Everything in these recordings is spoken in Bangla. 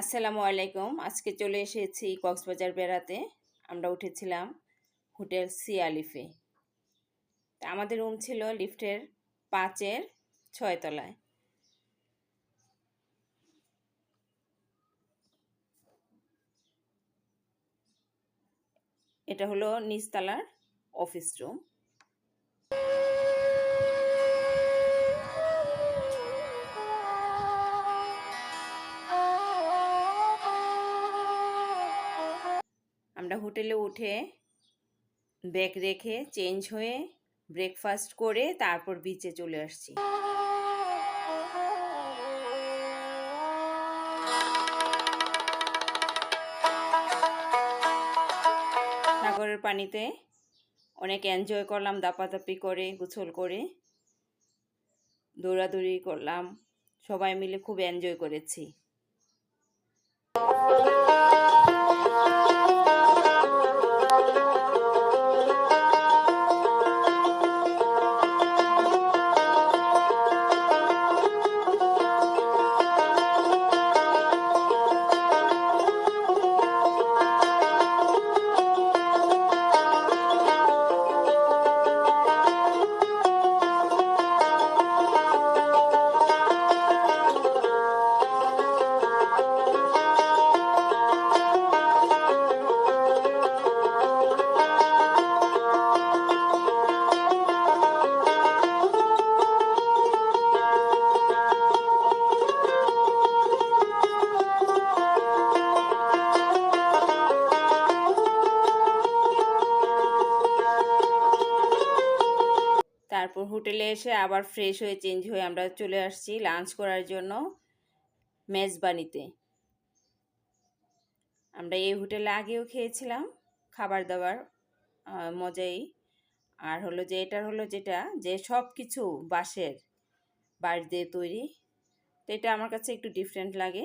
আসসালামু আলাইকুম। আজকে চলে এসেছি কক্সবাজার বেড়াতে। আমরা উঠেছিলাম হোটেল সি আলিফে। তা আমাদের রুম ছিল লিফটের পাঁচের ছয় তলায়। এটা হলো নিচতলার অফিস রুম। আমরা হোটেলে উঠে ব্যাগ রেখে চেঞ্জ হয়ে ব্রেকফাস্ট করে তারপর বিচে চলে আসছি। সাগরের পানিতে অনেক এনজয় করলাম, দাপাদাপি করে, গোসল করে, দৌড়াদৌড়ি করলাম, সবাই মিলে খুব এনজয় করেছি। হোটেলে এসে আবার ফ্রেশ হয়ে চেঞ্জ হয়ে আমরা চলে আসছি লাঞ্চ করার জন্য মেজবানিতে। আমরা এই হোটেলে আগেও খেয়েছিলাম খাবার দাবার মজাই। আর হলো যে এটার হলো যেটা, যে সব কিছু বাঁশের বাঁশ দিয়ে তৈরি, তো এটা আমার কাছে একটু ডিফারেন্ট লাগে।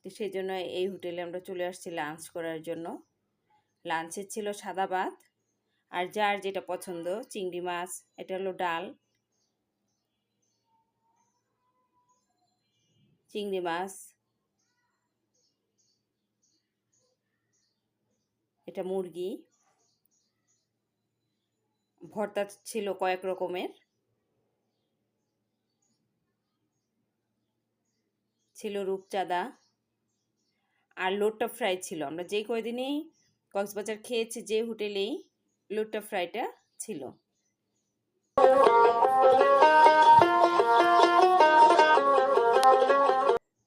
তো সেই জন্য এই হোটেলে আমরা চলে আসছি লাঞ্চ করার জন্য। লাঞ্চের ছিল সাদা ভাত আর যার যেটা পছন্দ, চিংড়ি মাছ, এটা হলো ডাল। চিংড়ি মাছ। এটা মুরগি। ভর্তা ছিল কয়েক রকমের। ছিল রূপচাঁদা। আর লোট্টা ফ্রাই ছিল। আমরা যে কয়দিনই কক্সবাজার খেয়েছি, যে হোটেলেই লোট্টা ফ্রাইটা ছিল।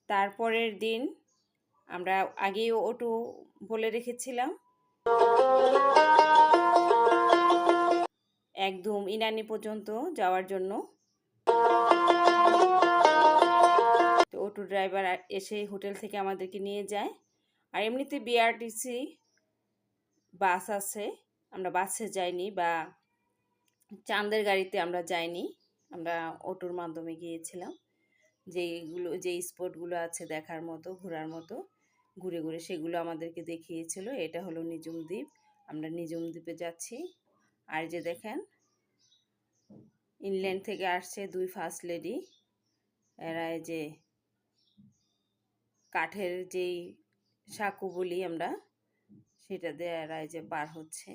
তারপরের দিন আমরা আগেও অটো বলে রেখেছিলাম। একদম ইনানি পর্যন্ত যাওয়ার জন্য। তো অটো ড্রাইভার এসে হোটেল থেকে আমাদেরকে নিয়ে যায়। আর এমনিতে বিআরটিসি বাস আছে। আমরা বাসে যাইনি বা চাঁদের গাড়িতে আমরা যাইনি। আমরা অটোর মাধ্যমে গিয়েছিলাম। যেগুলো যে স্পটগুলো আছে দেখার মতো, ঘোরার মতো, ঘুরে ঘুরে সেগুলো আমাদেরকে দেখিয়েছিল। এটা হলো নিজুম দ্বীপ। আমরা নিজুম দ্বীপে যাচ্ছি। আর যে দেখেন, ইংল্যান্ড থেকে আসছে দুই ফার্স্ট লেডি। এরা যে কাঠের যেই সাঁকু বলি আমরা, সেটা দিয়ে এরা যে পার হচ্ছে।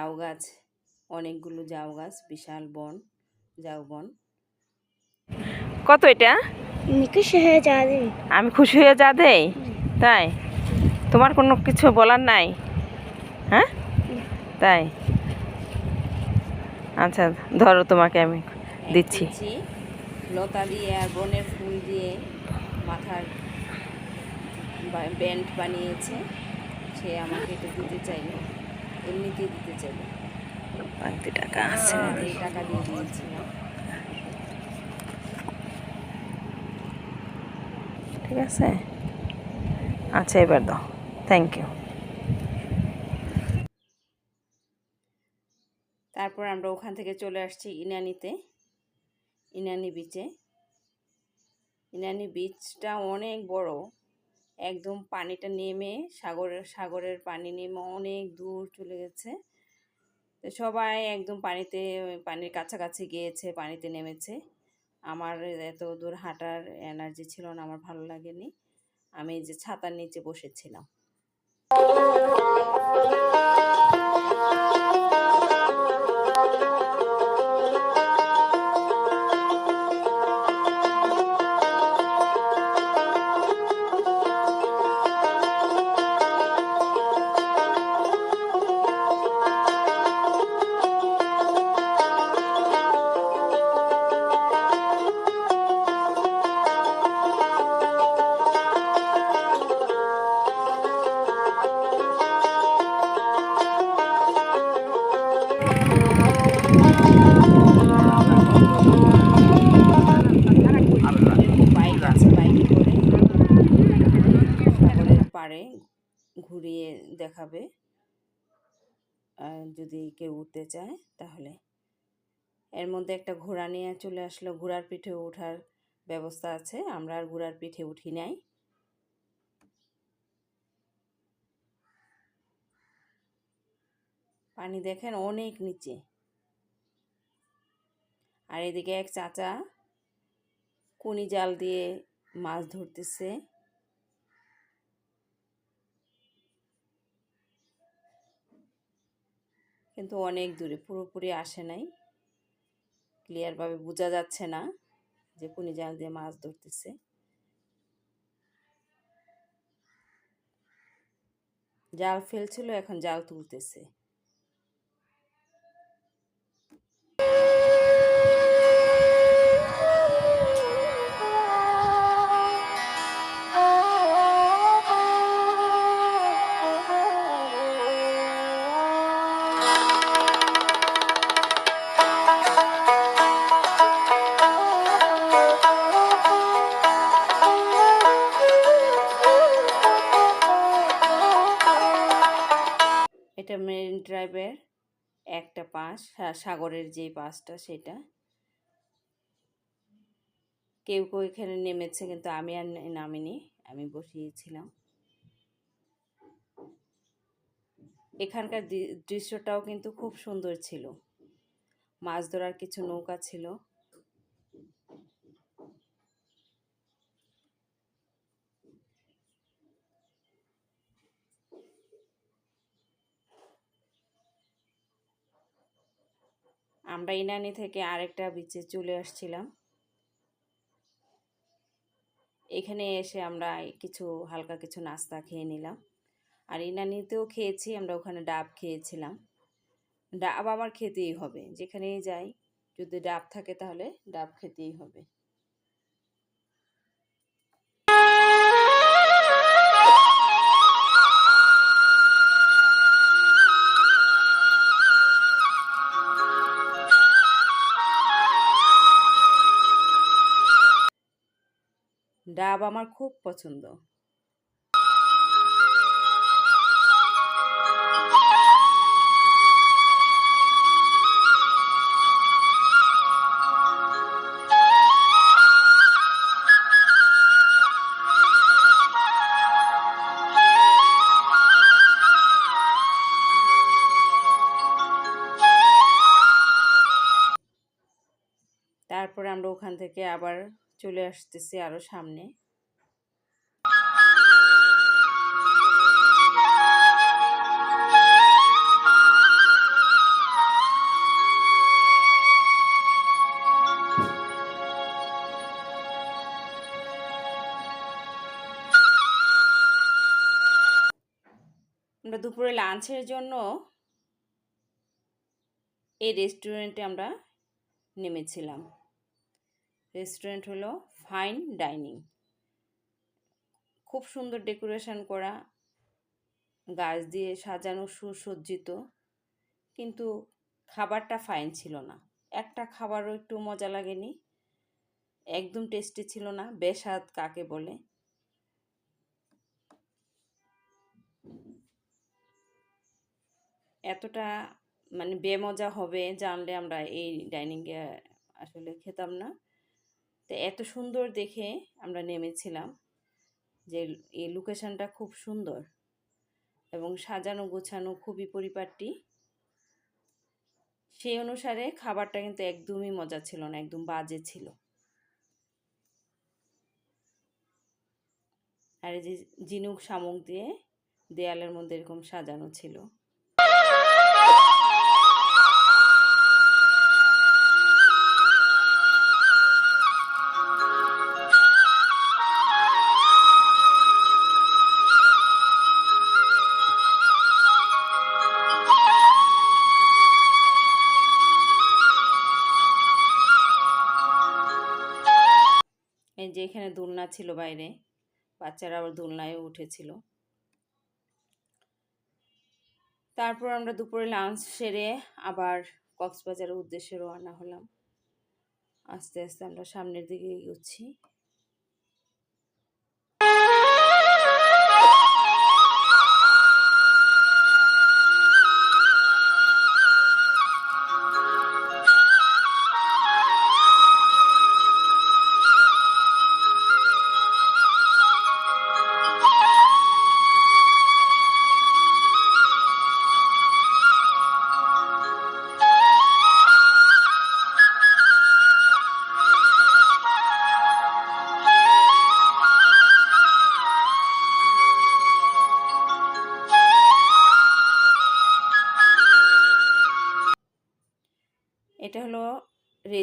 জাউ গাছ অনেকগুলো জাউ গাছ বিশাল বন জাউ বন। কত এটা? নিকুশ হয়ে যাবে আমি খুশি হয়ে যা দেই? তাই? তোমার কোনো কিছু বলার নাই? হ্যাঁ? তাই? আচ্ছা ধরো তোমাকে আমি দিচ্ছি। লতা দিয়ে আর বনের ফুল দিয়ে মাথার ব্যান্ড বানিয়েছে। সে আমাকে এটা দিতে চাইলো। এমনিতেই দিতে চাইলো পাঁচটি টাকা আছে এই টাকা দিয়ে দিয়েছিলাম ঠিক আছে। আচ্ছা এবার দাও। থ্যাংক ইউ তারপর আমরা ওখান থেকে চলে আসছি ইনানিতে ইনানি বিচে ইনানি বিচটা অনেক বড়। একদম পানিটা নেমে সাগরের সাগরের পানি নেমে অনেক দূর চলে গেছে। তো সবাই একদম পানিতে, পানির কাছাকাছি গিয়েছে, পানিতে নেমেছে। আমার এত দূর হাঁটার এনার্জি ছিল না, আমার ভালো লাগেনি। আমি যে ছাতার নিচে বসেছিলাম। ঘুরিয়ে দেখাবে। যদি কেউ উঠতে চায়, তাহলে। এর মধ্যে একটা ঘোড়া নিয়ে চলে আসলো। ঘোড়ার পিঠে ওঠার ব্যবস্থা আছে। আমরা আর ঘোড়ার পিঠে উঠি নাই। পানি দেখেন, অনেক নিচে। আর এদিকে এক চাচা কুনি জাল দিয়ে মাছ ধরতেছে। কিন্তু অনেক দূরে, পুরোপুরি আসে নাই। ক্লিয়ারভাবে বোঝা যাচ্ছে না যে কুনি জাল দিয়ে মাছ ধরতেছে। জাল ফেলছিল, এখন জাল তুলতেছে। পাশ সা- সাগরের যে পাশটা সেটা। কেউ কেউ এখানে নেমেছে কিন্তু আমি আর নামিনি, আমি বসিয়েছিলাম। এখানকার দৃশ্যটাও কিন্তু খুব সুন্দর ছিল। মাছ ধরার কিছু নৌকা ছিল। আমরা ইনানি থেকে আরেকটা বিচে চলে আসছিলাম। এখানে এসে আমরা কিছু, হালকা কিছু নাস্তা খেয়ে নিলাম। আর ইনানিতেও খেয়েছি, আমরা ওখানে ডাব খেয়েছিলাম। ডাব আমার খেতেই হবে, যেখানেই যাই। যদি ডাব থাকে তাহলে ডাব খেতেই হবে। ডাব আমার খুব পছন্দ। তারপরে আমরা ওখান থেকে আবার চলে আসতেছে আরও সামনে। আমরা দুপুরে লাঞ্চের জন্য এই রেস্টুরেন্টে আমরা নেমেছিলাম। রেস্টুরেন্ট হলো ফাইন ডাইনিং। খুব সুন্দর ডেকোরেশন করা, গাছ দিয়ে সাজানো, সুসজ্জিত, কিন্তু খাবারটা ফাইন ছিল না। একটা খাবারও একটু মজা লাগেনি, একদম টেস্টি ছিল না বেস্বাদ কাকে বলে। এতটা মানে বেমজা হবে জানলে আমরা এই ডাইনিংয়ে আসলে খেতাম না। তো এত সুন্দর দেখে আমরা নেমেছিলাম যে এই লোকেশানটা খুব সুন্দর এবং সাজানো গোছানো খুবই পরিপাটি। সেই অনুসারে খাবারটা কিন্তু একদমই মজা ছিল না, একদম বাজে ছিল। আর যে জিনুক শামুক দিয়ে দেয়ালের মধ্যে এরকম সাজানো ছিল। ছিল বাইরে। বাচ্চারা আবার দোলনায় উঠেছিল। তারপর আমরা দুপুরে লাঞ্চ সেরে আবার কক্সবাজারের উদ্দেশ্যে রওনা হলাম। আস্তে আস্তে আমরা সামনের দিকে এগোচ্ছি।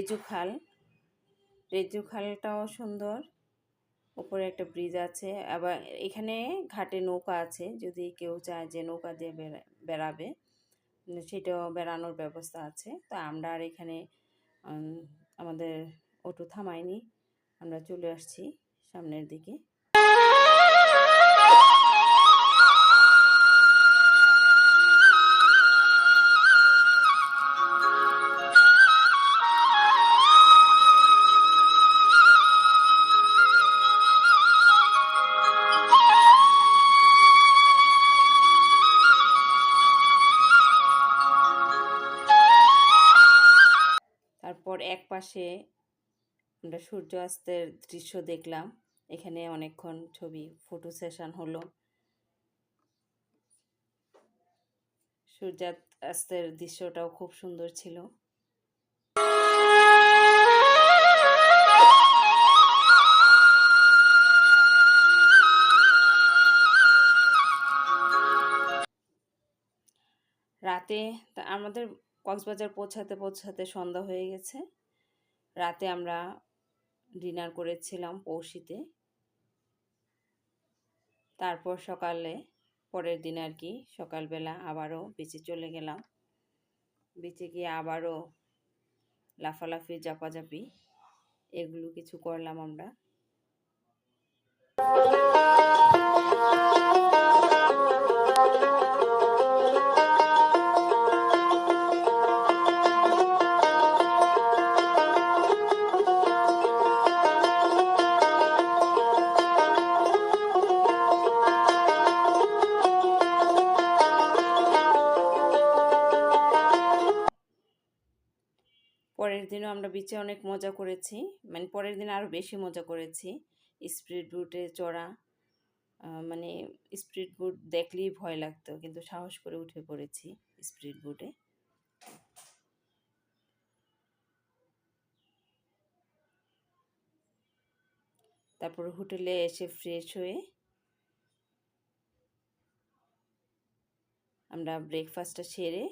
রেজু খাল। রেজু খালটাও সুন্দর। উপরে একটা ব্রিজ আছে। আবার এখানে ঘাটে নৌকা আছে। যদি কেউ চায় যে নৌকা দিয়ে বেড়া, বেড়াবে সেটাও বেড়ানোর ব্যবস্থা আছে। তা আমরা আর এখানে আমাদের অটো থামাইনি আমরা চলে আসছি সামনের দিকে। পাশে আমরা সূর্যাস্তের দৃশ্য দেখলাম। এখানে অনেকক্ষণ ছবি ফটো সেশন হলো। সূর্যাস্তের দৃশ্যটাও খুব সুন্দর ছিল। রাতে আমাদের কক্সবাজার পৌঁছাতে পৌঁছাতে সন্ধ্যা হয়ে গেছে। রাতে আমরা ডিনার করেছিলাম পৌষিতে তারপর সকালে পরের দিন আর কি সকালবেলা আবারও বেঁচে চলে গেলাম। বেঁচে গিয়ে আবারও লাফালাফি জাপাজাপি এগুলো কিছু করলাম আমরা। পরের দিনও আমরা বিচে অনেক মজা করেছি। মানে পরের দিন আরও বেশি মজা করেছি। স্পিড বুটে চড়া মানে স্পিড বুট দেখলেই ভয় লাগতো, কিন্তু সাহস করে উঠে পড়েছি স্পিড বুটে তারপর হোটেলে এসে ফ্রেশ হয়ে আমরা ব্রেকফাস্টটা সেরে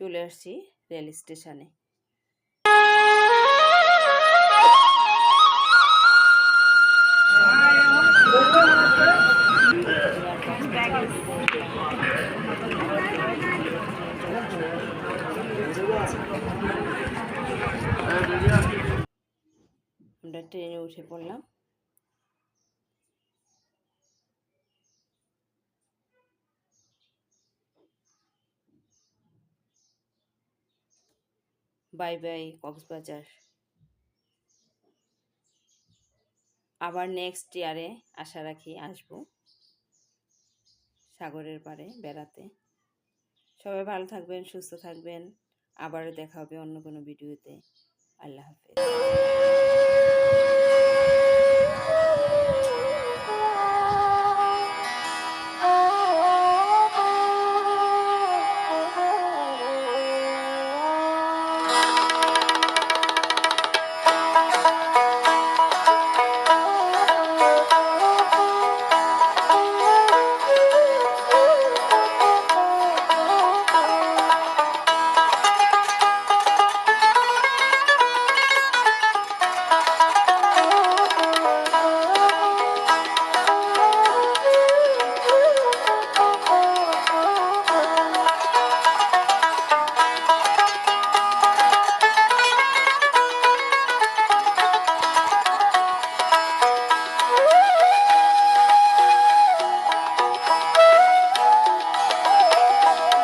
চলে আসছি রেল স্টেশনে। পড়লাম বাই বাই, কক্সবাজার। আবার নেক্সট ইয়ারে আশা রাখি আসব সাগরের পাড়ে বেড়াতে। সবাই ভালো থাকবেন, সুস্থ থাকবেন। আবারও দেখা হবে অন্য কোনো ভিডিওতে আল্লাহ হাফেজ।